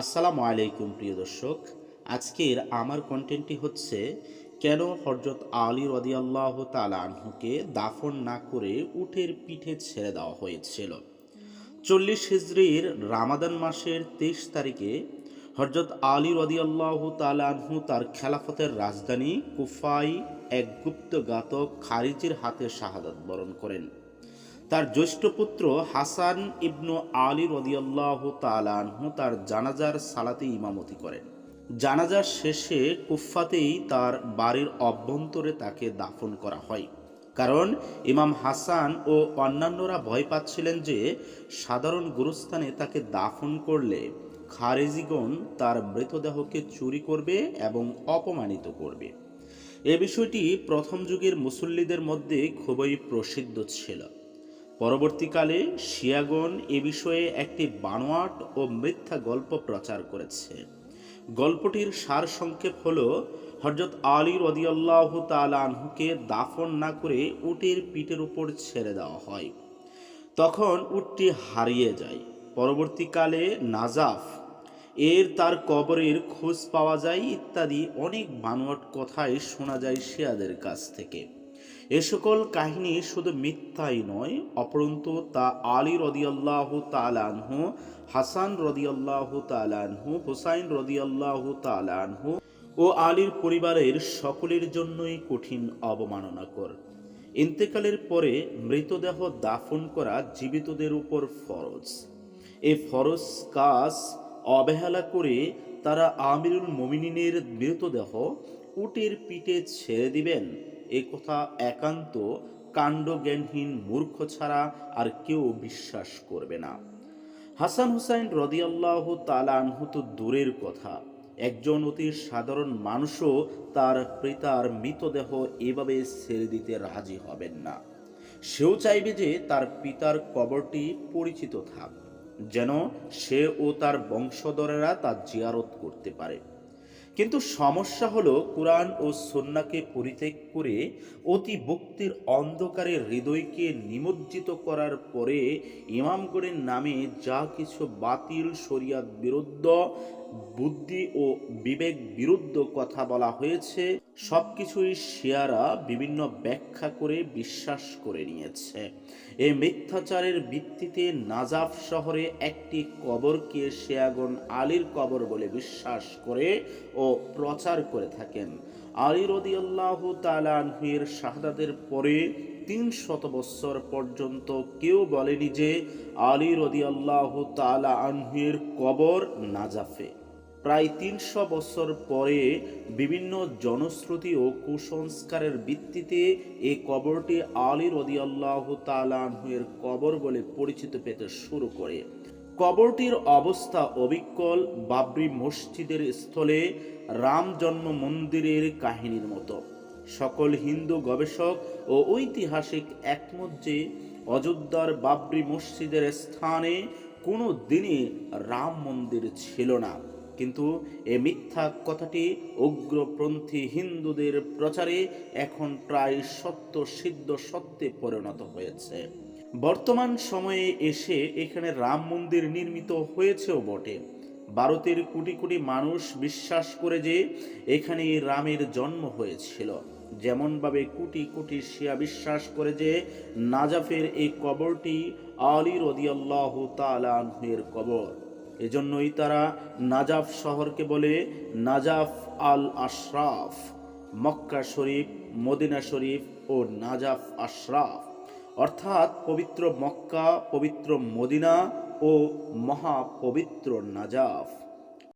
আসসালামু আলাইকুম প্রিয় দর্শক, আজকের আমার কন্টেন্টটি হচ্ছে, কেন হজরত আলী রদিয়াল্লাহ তালাহুকে দাফন না করে উঠের পিঠে ছেড়ে দেওয়া হয়েছিল। চল্লিশ হিজড়ির রামাদান মাসের তেইশ তারিখে হজরত আলী রদিয়াল্লাহ তালাহু তার খেলাফতের রাজধানী কুফাই এক গুপ্তঘাতক খারিজির হাতে শাহাদাত বরণ করেন। তার জ্যৈষ্ঠ পুত্র হাসান ইবনু আলী রদিয়াল্লাহ তালানহু তার জানাজার সালাতে ইমামতি করেন। জানাজার শেষে কুফাতেই তার বাড়ির অভ্যন্তরে তাকে দাফন করা হয়। কারণ ইমাম হাসান ও অন্যান্যরা ভয় পাচ্ছিলেন যে সাধারণ গুরুস্থানে তাকে দাফন করলে খারেজিগণ তার মৃতদেহকে চুরি করবে এবং অপমানিত করবে। এ বিষয়টি প্রথম যুগের মুসল্লিদের মধ্যে খুবই প্রসিদ্ধ ছিল। পরবর্তীকালে শিয়াগণ এ বিষয়ে একটি বানোয়াট ও মিথ্যা গল্প প্রচার করেছে। গল্পটির সার সংক্ষেপ হল হজরত আলী রদিয়াল্লাহ তালানহুকে দাফন না করে উটের পিঠের উপর ছেড়ে দেওয়া হয়। তখন উটটি হারিয়ে যায়। পরবর্তীকালে নাজাফ, এর তার কবরের খোঁজ পাওয়া যায় ইত্যাদি অনেক বানোয়াট কথাই শোনা যায় শিয়াদের কাছ থেকে। এ সকল কাহিনী শুধু মিথ্যাই নয়, অপরন্তু তা আলী রদিয়াল্লাহ তালানহু হাসান রদিয়াল্লাহ তালানহু হুসাইন রদিয়াল্লাহ তালানহু ও আলীর পরিবারের সকলের জন্যই কঠিন অবমাননাকর। ইন্তেকালের পরে মৃতদেহ দাফন করা জীবিতদের উপর ফরজ। এ ফরজ কাজ অবহেলা করে তারা আমিরুল মমিনিনের মৃতদেহ উটের পিঠে ছেড়ে দিবেন। এ কথা একান্ত কাণ্ডজ্ঞানহীন মূর্খ ছাড়া আর কেউ বিশ্বাস করবে না। হাসান হুসাইন রদিয়াল্লাহ তালানহু তো দূরের কথা। একজন অতি সাধারণ মানুষও তার পিতার মৃতদেহ এভাবে ছেড়ে দিতে রাজি হবেন না। সেও চাইবে যে তার পিতার কবরটি পরিচিত থাক, যেন সে ও তার বংশধরেরা তা জিয়ারত করতে পারে। কিন্তু সমস্যা হলো কোরআন ও সন্নাকে পরিত্যাগ করে অতি ভক্তির অন্ধকারে হৃদয়কে নিমজ্জিত করার পরে ইমামগড়ের নামে যা কিছু বাতিল শরিয়াত বিরুদ্ধ বুদ্ধি ও বিবেক বিরুদ্ধ কথা বলা হয়েছে। সবকিছুই শিয়ারা বিভিন্ন ব্যাখ্যা করে বিশ্বাস করে নিয়েছে। এই মিথ্যাচারের ভিত্তিতে নাজাফ শহরে একটি কবরকে শেয়াগন আলীর কবর বলে বিশ্বাস করে ও প্রচার করে থাকেন। আলী রদিয়াল্লাহ তালানহুয়ের শাহাদাতের পরে তিন শত বৎসর পর্যন্ত কেউ বলেনি যে আলী রদিয়াল্লাহ তালা আনহুয়ের কবর নাজাফে। প্রায় তিনশো বছর পরে বিভিন্ন জনশ্রুতি ও কুসংস্কারের ভিত্তিতে এই কবরটি আলী রদিয়াল্লাহ তালানহুয়ের কবর বলে পরিচিত পেতে শুরু করে। কবরটির অবস্থা অবিকল, বাবরি মসজিদের স্থলে রাম জন্ম মন্দিরের কাহিনীর মতো। সকল হিন্দু গবেষক ও ঐতিহাসিক একমত যে অযোধ্যার বাবরি মসজিদের স্থানে কোনো দিনই রাম মন্দির ছিল না। কিন্তু এ মিথ্যা কথাটি উগ্রপন্থী হিন্দুদের প্রচারে এখন প্রায় সত্য সিদ্ধ সত্যে পরিণত হয়েছে। বর্তমান সময়ে এসে এখানে রাম মন্দির নির্মিত হয়েছেও বটে। ভারতের কোটি কোটি মানুষ বিশ্বাস করে যে এখানে রামের জন্ম হয়েছিল। যেমনভাবে কোটি কোটি শিয়া বিশ্বাস করে যে নাজাফের এই কবরটি আলী রদিয়াল্লাহ তালাহের কবর। এজন্যই তারা নাজাফ শহরকে বলে নাজাফ আল আশরাফ, মক্কা শরীফ, মদিনা শরীফ ও নাজাফ আশরাফ। অর্থাৎ পবিত্র মক্কা, পবিত্র মদিনা ও মহাপবিত্র নাজাফ।